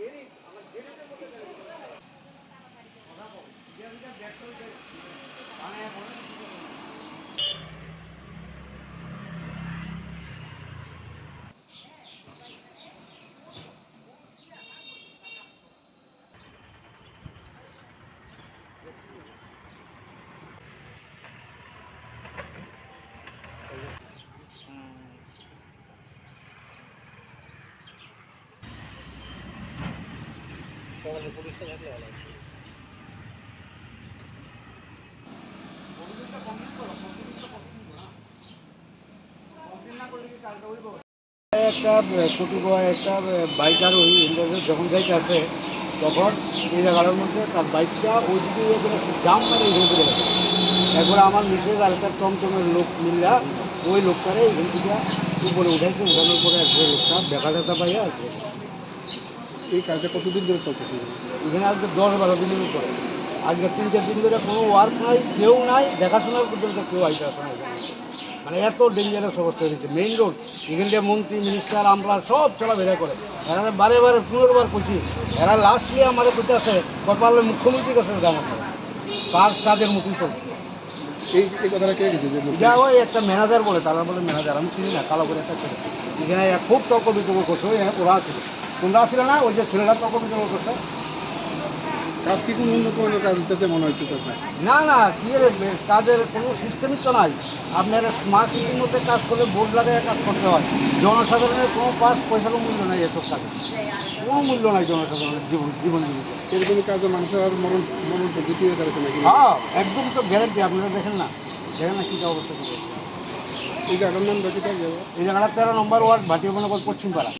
আমার একটা কোটি একটা বাইকার ওই ইন্দ্রদেব যখন যাইতে আসে তখন এই জায়গাটার মধ্যে তার বাইকটা ওই দিকে জাম মানে এই করে গেছে একবার আমার নিচের আর একটা টমটমের লোক মিললা ওই লোকটারে এখান থেকে উপরে উঠাইছে উঠানোর পরে একবার লোকটা দেখা দেখা পাইয়া আছে এই কাজটা কতদিন ধরে চলতেছে এখানে আজকে দশ বারো দিনের উপরে। আজকে তিন চার দিন ধরে কোনো ওয়ার্ক নাই কেউ নাই দেখাশোনার পর্যন্ত কেউ আইতে আসে না মানে এত ডেঞ্জারাস অবস্থা হয়েছে। মেইন রোড এখান থেকে মন্ত্রী মিনিস্টার আমরা সব চলাফেরা করে। এরা বারে বারে পুনর্বার করছি। এরা লাস্টলি আমার কোথায় আছে কপালের মুখ্যমন্ত্রীর কাছে জানা তার তাদের মতন চলছে। এই কথাটা কে গেছে যে যা ওই একটা ম্যানেজার বলে তারা বলে ম্যানেজার আমি চিনি না কালো করে একটা ছেলে। এখানে খুব তর্ক বিতর্ক করছে হ্যাঁ ওরা ছিল তোমরা ছিল না ওই যে ছেলেরা তর্ক বিতর্ক করছে। কাজ কি কোনো উন্নত মানের কাজ দিতেছে মনে হচ্ছে আপনার? না না কি কাজের কোনো সিস্টেমই তো নাই। আপনার স্মার্ট সিটির মধ্যে কাজ করলে বোর্ড লাগায় কাজ করতে হয়। জনসাধারণের কোনো পাঁচ পয়সারও মূল্য নাই এসব কাজে। কোনো মূল্য নাই জনসাধারণের জীবন জীবন জীবিকা এরকম কাজে মানুষের আর মরণ মরণ প্রকৃতি হয়ে দাঁড়াচ্ছে নাকি? হ্যাঁ একদম তো গ্যারেন্টি আপনারা দেখেন না। দেখেন না কী অবস্থা। করে এই জায়গার নাম এই জায়গাটা তেরো নম্বর ওয়ার্ড ভাটিয়া পশ্চিমপাড়া।